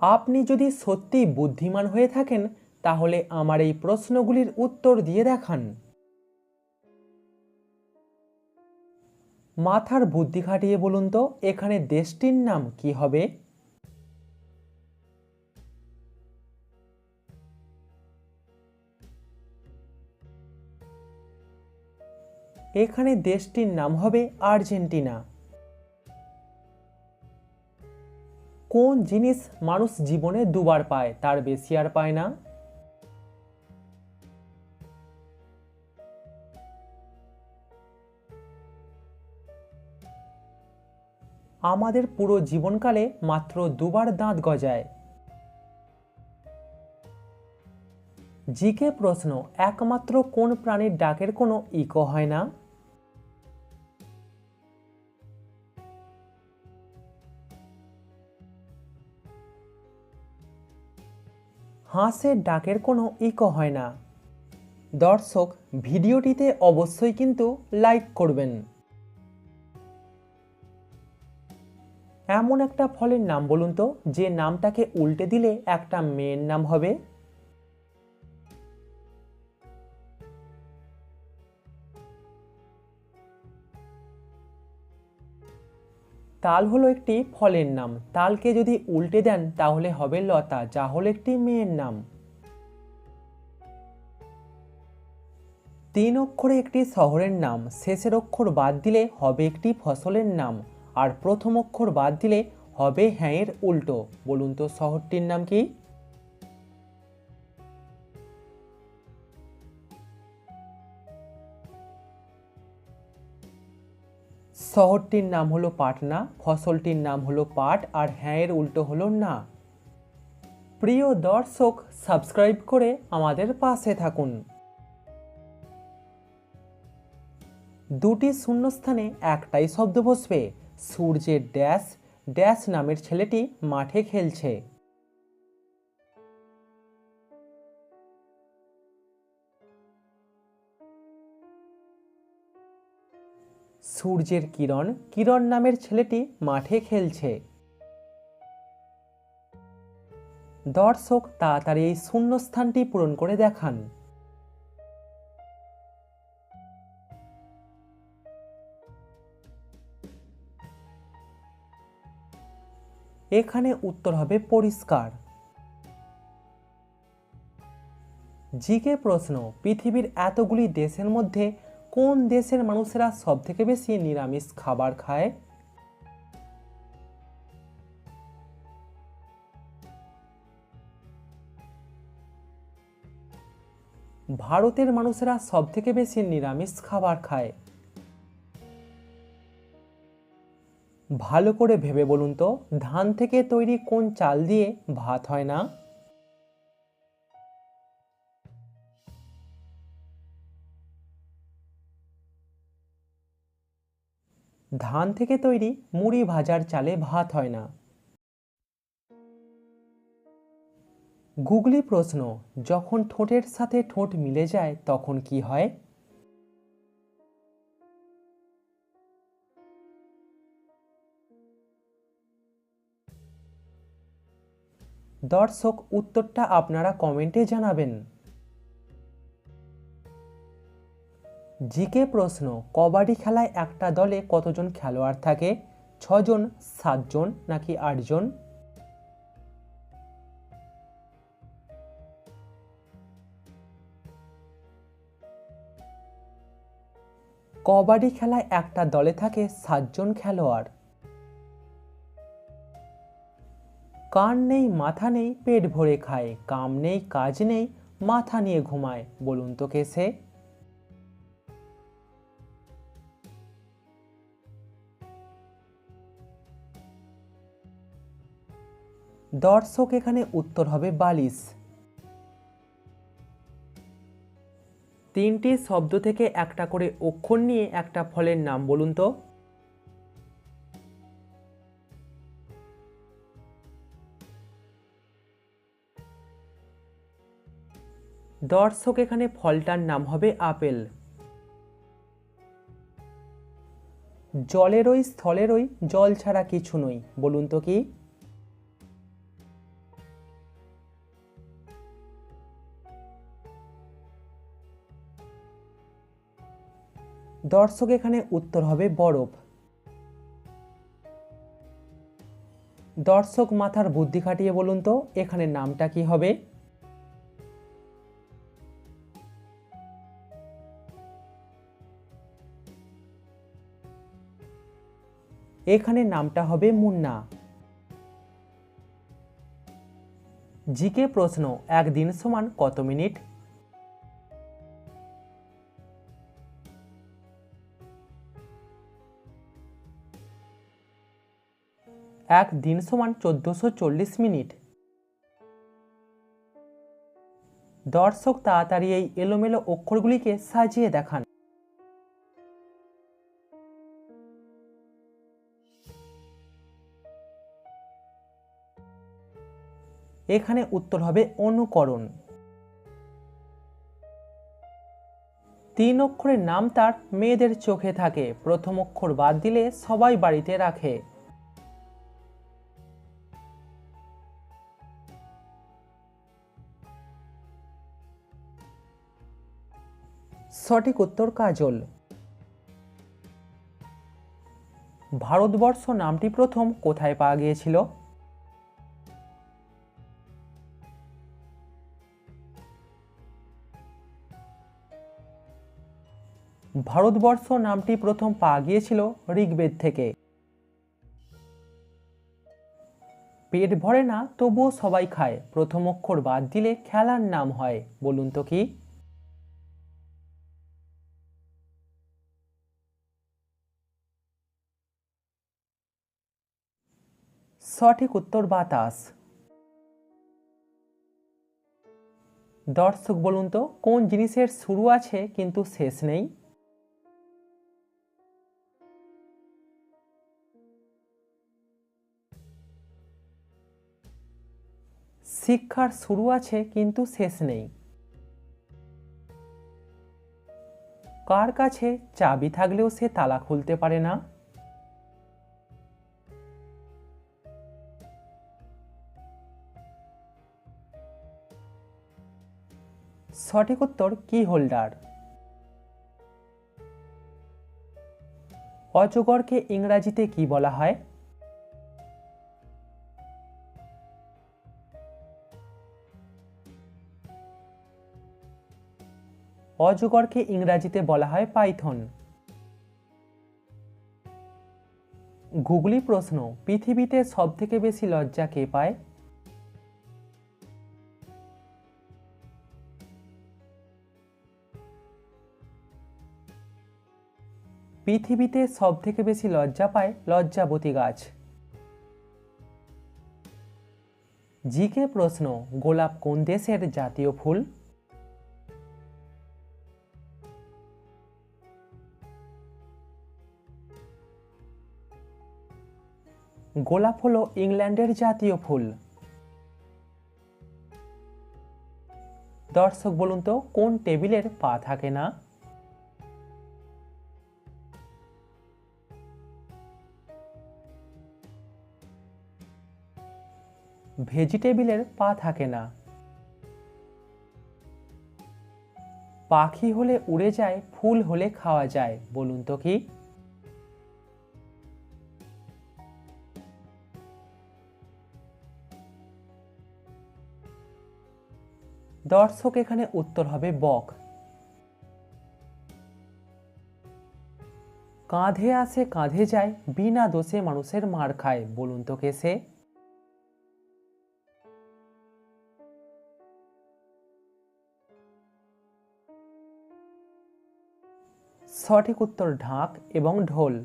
আপনি যদি সত্যিই বুদ্ধিমান হয়ে থাকেন, তাহলে আমার এই প্রশ্নগুলির উত্তর দিয়ে দেখান। মাথার বুদ্ধি খাটিয়ে বলুন তো, এখানে দেশটির নাম কি হবে? এখানে দেশটির নাম হবে আর্জেন্টিনা। কোন জিনিস মানুষ জীবনে দুবার পায়, তার বেশি আর পায় না? আমাদের পুরো জীবনকালে মাত্র দুবার দাঁত গজায়। জিকে প্রশ্ন, একমাত্র কোন প্রাণীর ডাকের কোনো ইকো হয় না? হাঁসের ডাকের কোনো ইকো হয় না। দর্শক ভিডিওটিতে অবশ্যই কিন্তু লাইক করবেন। এমন একটা ফলের নাম বলুন তো, যে নামটাকে উল্টে দিলে একটা মেয়ের নাম হবে? তাল হলো একটি ফলের নাম। তালকে যদি উল্টে দেন, তাহলে হবে লতা, যা হলো একটি মেয়ের নাম। তিন অক্ষরে একটি শহরের নাম, শেষের অক্ষর বাদ দিলে হবে একটি ফসলের নাম, আর প্রথম অক্ষর বাদ দিলে হবে হ্যাঁয়ের উল্টো। বলুন তো, শহরটির নাম কি? শহরটির নাম হলো পাটনা, ফসলটির নাম হলো পাট, আর হ্যাঁয়ের উল্টো হলো না। প্রিয় দর্শক, সাবস্ক্রাইব করে আমাদের পাশে থাকুন। দুটি শূন্যস্থানে একটাই শব্দ বসবে, সূর্যের ড্যাশ ড্যাশ নামের ছেলেটি মাঠে খেলছে। সূর্যের কিরণ কিরণ নামের ছেলেটি মাঠে খেলছে। দর্শক তাড়াতাড়ি এই শূন্যস্থানটি পূরণ করে দেখান। এখানে উত্তর হবে পরিষ্কার। জিকে প্রশ্ন, পৃথিবীর এতগুলি দেশের মধ্যে কোন দেশের মানুষেরা সব থেকে বেশি নিরামিষ খাবার খায়? ভারতের মানুষেরা সব থেকে বেশি নিরামিষ খাবার খায়। ভালো করে ভেবে বলুন তো, ধান থেকে তৈরি কোন চাল দিয়ে ভাত হয় না? ধান থেকে তৈরি মুড়ি ভাজার চালে ভাত হয় না। গুগলি প্রশ্ন, যখন ঠোঁটের সাথে ঠোঁট মিলে যায়, তখন কি হয়? দর্শক, উত্তরটা আপনারা কমেন্টে জানাবেন। জিকে প্রশ্ন, কবাডি খেলায় একটা দলে কতজন খেলোয়াড় থাকে? ছজন, সাতজন, নাকি আটজন? কবাডি খেলায় একটা দলে থাকে সাতজন খেলোয়াড়। কান নেই, মাথা নেই, পেট ভরে খায়, কাম নেই, কাজ নেই, মাথা নিয়ে ঘুমায়, বলুন তো কে সে? দর্শক এখানে উত্তর হবে বালিশ। তিনটি শব্দ থেকে একটা করে অক্ষর নিয়ে একটা ফলের নাম বলুন তো। দর্শক এখানে ফলটার নাম হবে আপেল। জলের ওই স্থলের স্থলেরই জল ছাড়া কিছু নই বলুন তো কি? দর্শক এখানে উত্তর হবে বরফ। দর্শক মাথার বুদ্ধি খাটিয়ে বলুন তো, এখানে নামটা কি হবে? এখানে নামটা হবে মুন্না। জিকে প্রশ্ন, একদিন সমান কত মিনিট? এক দিন সমান চোদ্দশো চল্লিশ মিনিট। দর্শক তাড়াতাড়ি এই এলোমেলো অক্ষরগুলিকে সাজিয়ে দেখান। এখানে উত্তর হবে অনুকরণ। তিন অক্ষরের নাম তার মেয়েদের চোখে থাকে। প্রথম অক্ষর বাদ দিলে সবাই বাড়িতে রাখে। সঠিক উত্তর কাজল। ভারতবর্ষ নামটি প্রথম কোথায় পাওয়া গিয়েছিল? ভারতবর্ষ নামটি প্রথম পাওয়া গিয়েছিল ঋগ্বেদ থেকে। পেট ভরে না, তবুও সবাই খায়। প্রথম অক্ষর বাদ দিলে খেলার নাম হয়। বলুন তো কি? সঠিক উত্তর বাতাস। দর্শক, বলুন তো, কোন জিনিসের শুরু আছে কিন্তু শেষ নেই? শিক্ষার শুরু আছে কিন্তু শেষ নেই। কার কাছে চাবি থাকলেও সে তালা খুলতে পারে না? সঠিক উত্তর কি হোল্ডার? অজগরকে ইংরাজিতে কি বলা হয়? অজগরকে ইংরাজিতে বলা হয় পাইথন। গুগলি প্রশ্ন, পৃথিবীতে সবথেকে বেশি লজ্জা কে পায়? পৃথিবীতে সবথেকে বেশি লজ্জা পায় লজ্জাবতী গাছ? জিকে প্রশ্ন, গোলাপ কোন দেশের জাতীয় ফুল? গোলাপ হলো ইংল্যান্ডের জাতীয় ফুল। দর্শক বলুন তো, কোন টেবিলের পা থাকে না? ভেজিটেবিলের পা থাকে না। পাখি হলে উড়ে যায়, ফুল হলে খাওয়া যায়, বলুন তো কি? দর্শক, এখানে উত্তর হবে বক। কাঁধে আসে, কাঁধে যায়, বিনা দোষে মানুষের মার খায়, বলুন তো কে সে? সঠিক উত্তর ঢাক এবং ঢোল।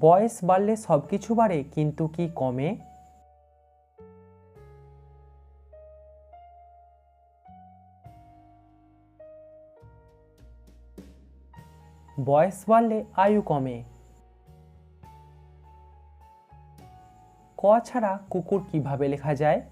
বয়স বাড়লে সব কিছু বাড়ে, কিন্তু কি কমে? বয়স বাড়লে আয়ু কমে। ক ছাড়া কুকুর কীভাবে লেখা যায়?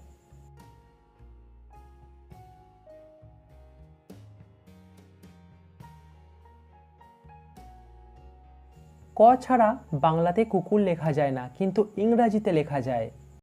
ছাড়া বাংলাতে কুকুর লেখা যায় না কিন্তু ইংরাজিতে লেখা যায়।